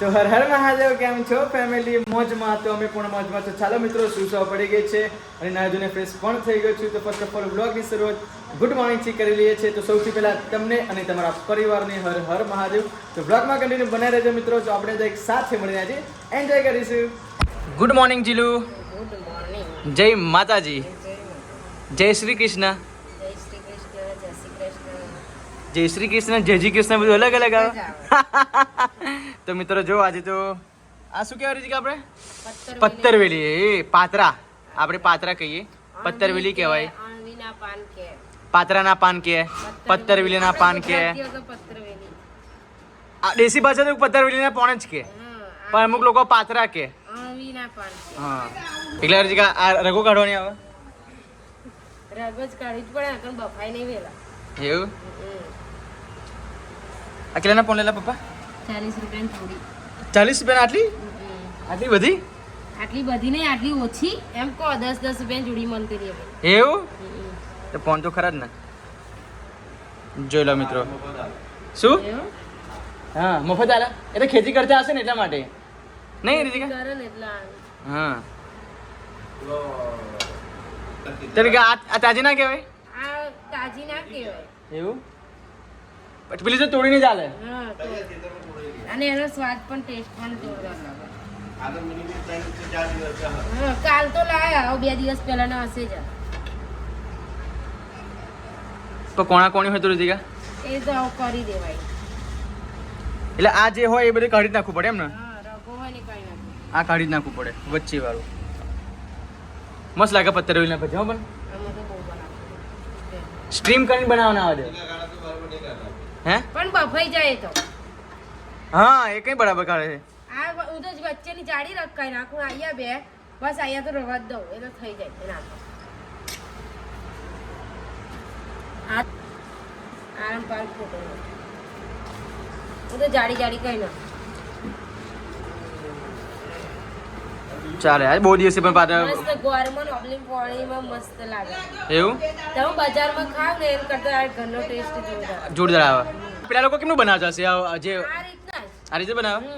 તો હર હર મહાદેવ કેમ છો? ફેમિલી મોજમાં તો અમે પણ મોજમાં છો. ચાલો મિત્રો સુસવા પડી ગઈ છે? અને નાજુને ફ્રેશ પણ થઈ ગયો છું. તો ફર્સ્ટ ઓફ ઓલ બ્લોગની શરૂઆત ગુડ મોર્નિંગથી કરી લઈએ છીએ. તો સૌથી પહેલા તમને અને તમારા પરિવારને હર હર મહાદેવ. તો બ્લોગમાં કન્ટિન્યુ બનાવી રહેજો મિત્રો. તો આપણે એક સાથે મળીને આજે એન્જોય કરીશું. Good morning Jilu. Good morning જય માતાજી. જય શ્રી કૃષ્ણ જય શ્રી કૃષ્ણ જય શ્રી કૃષ્ણ જય શ્રી કૃષ્ણ જય શ્રી કૃષ્ણ બધું અલગ અલગ આવે. તો મિત્રો જો આજે તો આ શું કહેવાય છે કે આપણે પત્તરવેલી એ પાતરા. આપણે પાતરા કહીએ. પત્તરવેલી કહેવાય. પાતરાના પાન કે. પત્તરવેલીના પાન કે. આ દેશી ભાષા તો પત્તરવેલીના પાન જ કે. પણ અમુક લોકો પાતરા કે. હા. એટલે કા આ રઘુ કાઢવાની આવે? રઘુ જ કાઢવી જ પડે બફાઈ નહીં વેલા. એવું? આ કેટલાના પોન લેલા પપ્પા? ચાલીસ રૂપિયાની થોડી ચાલીસ રૂપિયા આટલી? આટલી બધી? આટલી બધી નહીં આટલી ઓછી. એમ કહો દસ દસ રૂપિયાની જોડી મળતી રહી. હવે. એવું તો ફોન તો ખરા જ ને. જોઈ લો મિત્રો. શું? હા મફત આલા. એ તો ખેતી કરતા હશે ને એટલા માટે. નહીં રીતિકા? કરે ને એટલા હા. તરીકે આ આ તાજી ના કહેવાય? આ તાજી ના કહેવાય. એવું? પછી પેલી તો તોડીને જ આલે. અને એનો સ્વાદ પણ ટેસ્ટ પણ જોરદાર કાલ તો લાયા આવો બે દિવસ પહેલાના હશે જ. તો કોણા કોણી હોય તો રીતિકા એ તો આવું કરી દેવાય. એટલે આ જે હોય એ બધું કાઢી નાખવું પડે એમ ને? હા રગો હોય ને કઈ નાખું આ કાઢી જ નાખવું પડે વચ્ચે વાળું મસ્ત લાગે પત્તર ના પછી હો પણ. આમાં તો બહુ બનાવું સ્ટ્રીમ કરીને બનાવવાના આવે. છે હે? પણ બફાઈ જાય તો. હા એ કઈ બરાબર કરે છે. આ હું તો વચ્ચેની જાડી રખાઈ નાખું અહીંયા બે બસ અહીંયા તો રવા દઉં એ તો થઈ જાય નાખો. આ આરામ પાર ફોટો હું તો જાડી જાડી કઈ નાખું. ચાલે. આજ બહુ દિવસે પણ પાછા મસ્ત ગોરમન ઓબલિંગ પાણીમાં મસ્ત લાગે. એવું? તમે બજારમાં ખાવ ને એમ કરતા આ ઘરનો ટેસ્ટ જોરદાર. જોરદાર આવે. પેલા લોકો કેમનું બનાવતા હશે? આ જે આ રીતના આ રીતે બનાવે?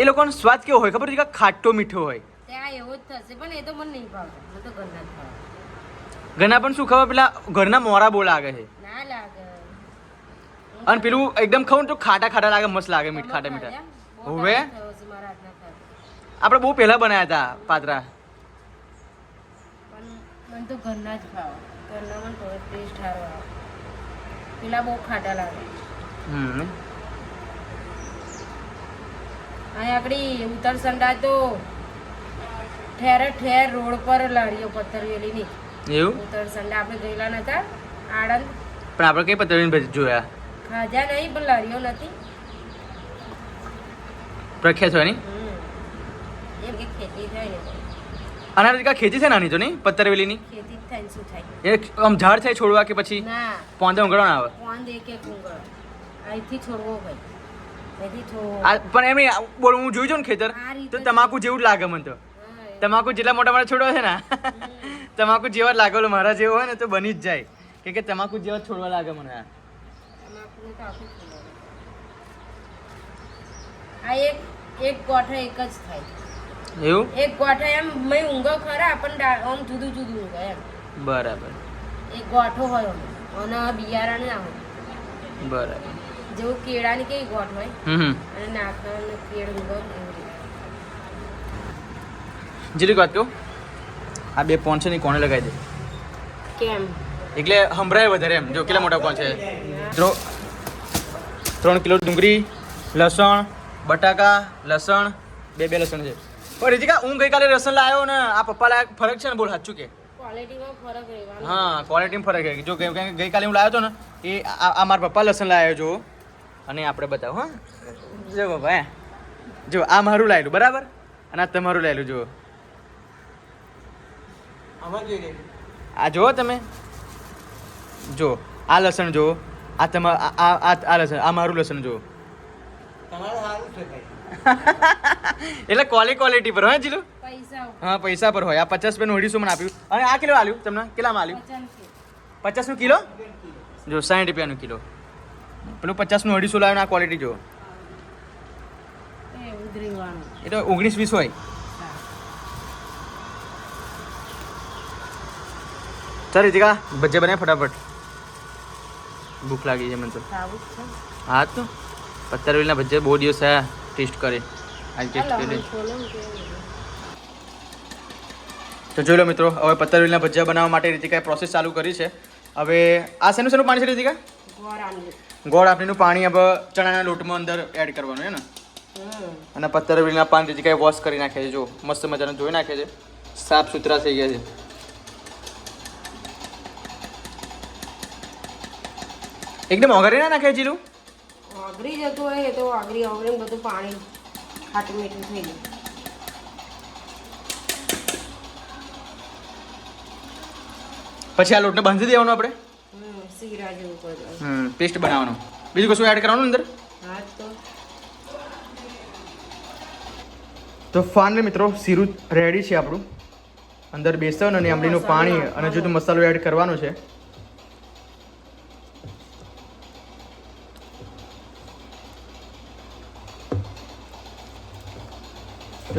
એ લોકોનો સ્વાદ કેવો હોય? ખબર છે કે ખાટો મીઠો હોય. ત્યાં એવો જ થશે પણ એ તો મને નહીં ભાવતા મને તો ઘરના જ ભાવે. ઘરના પણ શું ખબર? પેલા ઘરના મોરા બહુ લાગે છે. ના લાગે. અને પેલું એકદમ ખાવું તો ખાટા ખાટા લાગે મસ્ત લાગે મીઠ ખાટા મીઠા. હોવે ટાઈમ થયો છે મારા હાથના ખાધા. આપણે બહુ પહેલા બનાવ્યા હતા પાતરા. મને તો ઘરના જ ભાવ ઘરના મને થોડો ટેસ્ટ સારો આવે. પેલા બહુ ખાટા લાગે. હમ. અહીં આગળ ઉત્તરસંડા તો ઠેર ઠેર રોડ પર લારીઓ પથ્થરવેલીની એવું? ઉત્તરસંડા આપણે ગયેલા નતા આણંદ. પણ આપણે કઈ ભજી જોયા? ખાધા નહીં પણ લારીઓ નથી. પ્રખ્યાત હોય નહીં હમ. કા ખેતી આના છે નાની તો નહીં પત્તરવેલીની ખેતી થાય શું થાય? એ આમ ઝાડ થાય છોડવા કે પછી ના. પોંદે ઉંગળવા આવે? પોંદે દે કે કુંગળ અહીંથી છોડવો આ પણ એમ બોલ હું જોઈ જાઉં ને ખેતર તો તમાકુ જેવું જ લાગે મને તો. તમાકુ જેટલા મોટા મોટા છોડવા છે ને તમાકુ જેવા લાગેલો મારા જેવો હોય ને તો બની જ જાય. કે કે તમાકુ જેવા છોડવા લાગે મને. આ. એક એક ગોઠા એક જ થાય. એવું? એક ગોઠો એમ મેં ઊંઘો ખરા પણ આમ જુદું જુદું ઊંઘો એમ. બરાબર. એક ગોઠો હોય અને બિયારણ ના હોય. બરાબર. જેવું કેળાની કેવી ગોઠ હોય. અને નાખવાનું કેળ ઊંઘો જીરી વાત કહું આ બે પોન છે ને કોને કોણે લગાવી દે? કેમ? એટલે હમરાય વધારે એમ. જો કેટલા મોટા કોણ છે? ત્રણ કિલો ડુંગળી લસણ બટાકા લસણ બે બે લસણ છે. પણ રીતિકા હું ગઈકાલે લસણ લાવ્યો ને આ પપ્પા લાયક ફરક છે ને? બોલ સાચું કે? હા ક્વોલિટીમાં ફરક રહે. જો કેમ કે ગઈકાલે હું લાવ્યો હતો ને એ આ મારા પપ્પા લસણ લાવ્યો જો અને આપણે બતાવો હા. જો બાપા હે. જો આ મારું લાવેલું બરાબર? અને આ તમારું લાવેલું જુઓ. આ જુઓ તમે. જો આ લસણ જુઓ. આ તમારું આ આ- લસણ આ મારું લસણ જુઓ. એટલે ક્વોલિટી ક્વોલિટી પર હોય જીલું પૈસા હા પૈસા પર હોય. આ પચાસ રૂપિયાનું અઢીસો મને આપ્યું? અને આ કિલો આલ્યું તમને? કેટલામાં આલ્યું? પચાસનું કિલો? જો સાઠ રૂપિયાનું કિલો. પેલું પચાસનું અઢીસો લાવ્યો આ ક્વોલિટી જો એ તો ઓગણીસ વીસ હોય. ચાલ રીતિકા ભજ્જે બને ફટાફટ. ભૂખ લાગી છે મને તો. હા તો. પત્તર વેલના ભજીયા બહુ દિવસ થયા. ટેસ્ટ કરે. આજે ટેસ્ટ કરી. તો જોઈ લો મિત્રો હવે પતરવેલના ભજીયા બનાવવા માટે રીતિકાએ પ્રોસેસ ચાલુ કરી છે. હવે આ શેનું શેનું પાણી છે રીતિકા? ગોળ આપણીનું પાણી હવે ચણાના લોટમાં અંદર એડ કરવાનું છે ને? અને પત્તર વેલના પાન રીતિકાએ વોશ કરી નાખે છે જો. મસ્ત મજાનું ધોઈ નાખે છે. સાફ સુથરા થઈ ગયા છે. એકદમ ઓગળી ના નાખે જીલું અઘરી જતું હોય તો આગરી આવડે બધું પાણી ખાટું મીઠું થઈ ગયું. પછી આ લોટને બાંધી દેવાનો આપણે? હમ શીરા જેવું હમ પેસ્ટ બનાવવાનો. બીજું કશું એડ કરવાનું અંદર? હા તો. તો ફાઇનલી મિત્રો સીરું રેડી છે આપણું. અંદર બેસન અને આંબલીનું પાણી અને જો મસાલો એડ કરવાનો છે.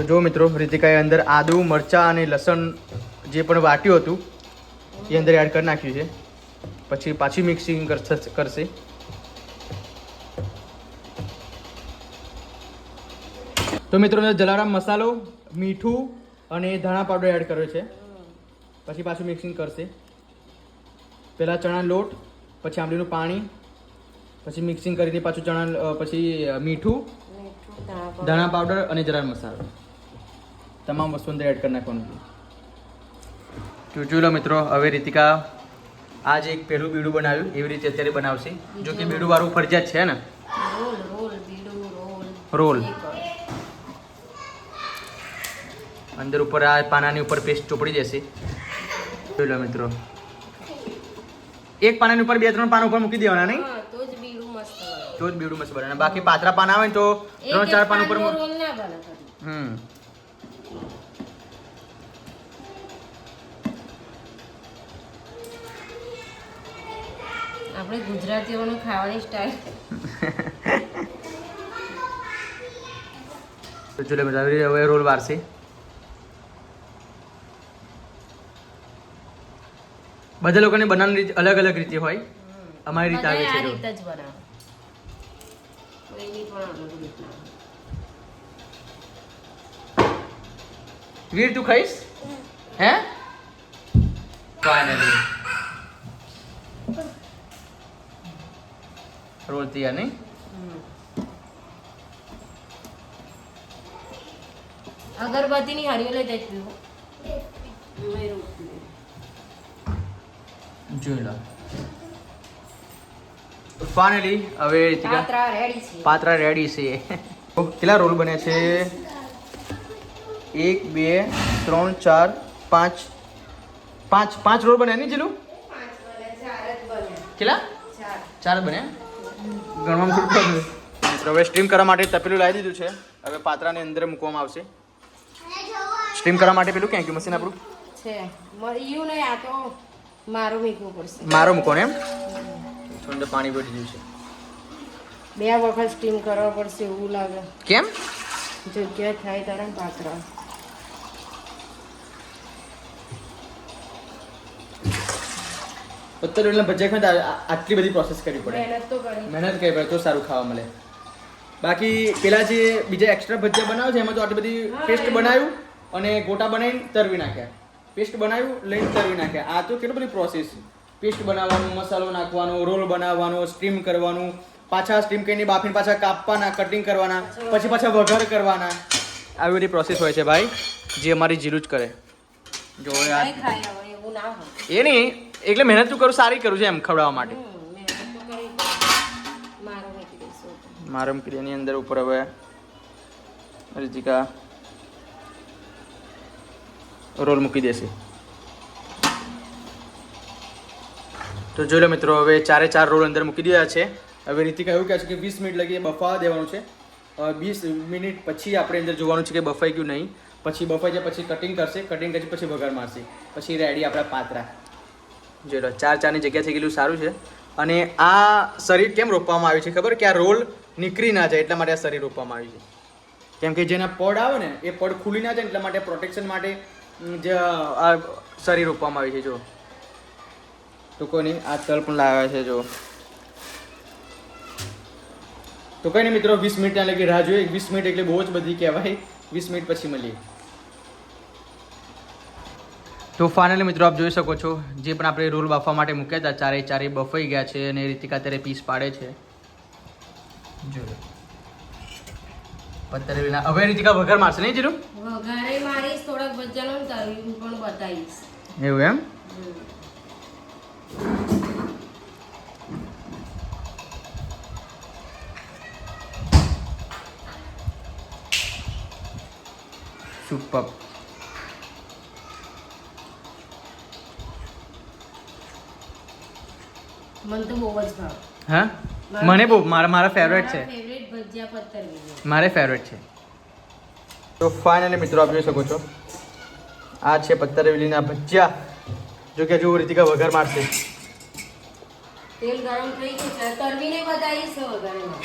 તો જો મિત્રો રીતિકાએ અંદર આદુ મરચાં અને લસણ જે પણ વાટ્યું હતું એ અંદર એડ કરી નાખ્યું છે. પછી પાછી મિક્સિંગ કરશે. તો મિત્રો જલારામ મસાલો મીઠું અને ધાણા પાવડર એડ કર્યો છે. પછી પાછું મિક્સિંગ કરશે. પહેલાં ચણા લોટ પછી આંબલીનું પાણી પછી મિક્સિંગ કરીને પાછું ચણા પછી મીઠું ધાણા ધાણા પાવડર અને જલારામ મસાલો. તમામ વસ્તુ અંદર એડ કરી નાખવાનું છે. તો મિત્રો હવે રીતિકા આજે એક પહેલું બીડું બનાવ્યું એવી રીતે અત્યારે બનાવશે. જો કે બીડું વાળું ફરજિયાત છે ને? રોલ. અંદર ઉપર આ પાનાની ઉપર પેસ્ટ ચોપડી જશે જોઈ લો મિત્રો. એક પાનાની ઉપર બે ત્રણ પાના ઉપર મૂકી દેવાના નહીં? હા તો જ બીડું મસ્ત બને. તો જ બીડું મસ્ત બને. અને બાકી પાતળા પાના આવે ને તો ત્રણ ચાર પાન ઉપર. હમ. આપણે ગુજરાતીઓનું ખાવાની સ્ટાઈલ ચૂલે રીતે હવે રોલ વારશે. બધા લોકોને બનાવવાની રીત અલગ અલગ રીતે હોય. અમારી રીતે આવે છે આ રીતે જ બનાવે. વીર તું ખાઈશ? હે? ફાઇનલી નહીં હમ. અગરબત્તીની હરિયો લઈ પીવું. જોઈ લો ફાઇનલી હવે પાત્રા રેડી છે પાત્રા રેડી છે કેટલા રોલ બન્યા છે એક બે ત્રણ ચાર પાંચ પાંચ પાંચ રોલ બન્યા નહીં જીલું પાંચ બને ચાર જ બને કેટલા ચાર બન્યા ગણવામાં ખૂબ ખબર મિત્રો હવે સ્ટ્રીમ કરવા માટે તપેલું લાવી દીધું છે. હવે પાત્રાની અંદર મૂકવામાં આવશે. સ્ટ્રીમ કરવા માટે પેલું ક્યાં ગયું? મશીન આપણું? છે. મળ્યું નહીં આ તો મારું મીઠવું પડશે. મારો મૂકો ને એમ? થોડું પાણી બેઠી ગયું છે. બે વખત સ્ટીમ કરવા પડશે એવું લાગે. કેમ? જગ્યા થાય તારે પાત્રા. પત્તર એટલે ભજીયા ખાય આટલી બધી પ્રોસેસ કરવી પડે. મહેનત તો કરી મહેનત કરવી પડે તો સારું ખાવા મળે. બાકી પેલા જે બીજા એક્સ્ટ્રા ભજીયા બનાવે છે એમાં તો આટલી બધી પેસ્ટ બનાવ્યું અને ગોટા બનાવીને તરવી નાખ્યા. પેસ્ટ બનાવ્યું લઈને તરવી નાખ્યા. આ તો કેટલી બધી પ્રોસેસ પેસ્ટ બનાવવાનું મસાલો નાખવાનો રોલ બનાવવાનો સ્ટીમ કરવાનું. પાછા સ્ટીમ કરીને બાફીને પાછા કાપવાના કટિંગ કરવાના પછી પાછા વઘાર કરવાના. આવી બધી પ્રોસેસ હોય છે ભાઈ જે અમારી જીરું જ કરે. જો એ નહીં એટલે મહેનત તું કરું સારી કરું છે એમ ખવડાવવા માટે. મારમ મહેનત તો કરી. મારું મૂકી દઈશું મારા મૂકી દે. એની અંદર ઉપર હવે રીતિકા રોલ મૂકી દેશે. તો જોઈ લો મિત્રો હવે ચારે ચાર રોલ અંદર મૂકી દીધા છે. હવે રીતિકા એવું કહે છે કે વીસ મિનિટ લગી બફાવા દેવાનું છે. વીસ મિનિટ પછી આપણે અંદર જોવાનું છે કે બફાઈ ગયું નહીં. પછી બફાઈ જાય પછી કટિંગ કરશે કટિંગ કરી પછી વઘાર મારશે. પછી રેડી આપણા પાત્રા. જોઈ લો, ચાર ચારની જગ્યા થઈ ગયેલું, સારું છે. અને આ શરીર કેમ રોપવામાં આવ્યું છે ખબર? કે આ રોલ નીકળી ના જાય એટલા માટે આ શરીર રોપવામાં આવ્યું છે. કેમ કે જેના પડ આવે ને, એ પડ ખુલી ના જાય એટલા માટે પ્રોટેક્શન માટે જે, આ શરીર રોપવામાં આવ્યું છે જો તો કોઈ નહીં, આ તલ પણ લાવ્યા છે જો તો કઈ નહીં મિત્રો, વીસ મિનિટના લગી રાહ જોઈએ. વીસ મિનિટ એટલે બહુ જ બધી કહેવાય. વીસ મિનિટ પછી મળીએ. તો ફાઇનલી મિત્રો આપ જોઈ શકો છો જે પણ આપણે રોલ બાફવા માટે મૂક્યા હતા ચારે ચારે બફાઈ ગયા છે અને રીતિકા અત્યારે પીસ પાડે છે. જો પત્તર વિના હવે રીતિકા વઘાર મારશે નહીં જીરું? વઘારે મારીશ થોડાક બચ્ચાનો તળીને પણ બતાવીશ. એવું એમ. સુપર. મને તો બહુ જ ભાવ. હા? મને બહુ મારા મારા ફેવરેટ છે. ફેવરેટ ભજીયા પત્તર મારે ફેવરેટ છે. તો ફાઇનલી મિત્રો આપ જોઈ શકો છો. આ છે પત્તરવેલીના ભજીયા. જો કે હજુ રીતિકા વઘાર મારશે. તેલ ગરમ થઈ ગયું છે. તરવીને બતાવીશ વઘારમાં.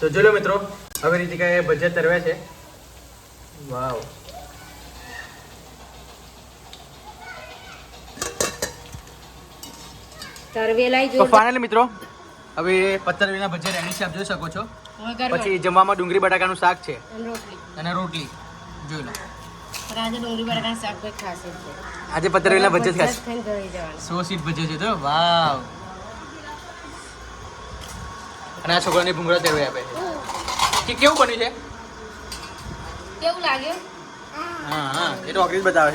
તો જો લો મિત્રો હવે રીતિકાએ ભજીયા તરવ્યા છે. વાવ. તરવેલાય તો જો ફાઇનલી મિત્રો હવે પત્તરવેલીના ભજીયા રેડી છે આપ જોઈ શકો છો. પછી જમવામાં ડુંગળી બટાકાનું શાક છે. અને રોટલી. જોઈ લો. આજે ડુંગળી બટાકાનું શાક કોઈ ભજીયા ખાશે સો સીટ ભજીયા છે તો વાવ. અને આ છોકરાને ભૂંગળા તેરવે આપે છે. કે કેવું બન્યું છે? કેવું લાગ્યું? હા હા. એ તો બતાવે છે.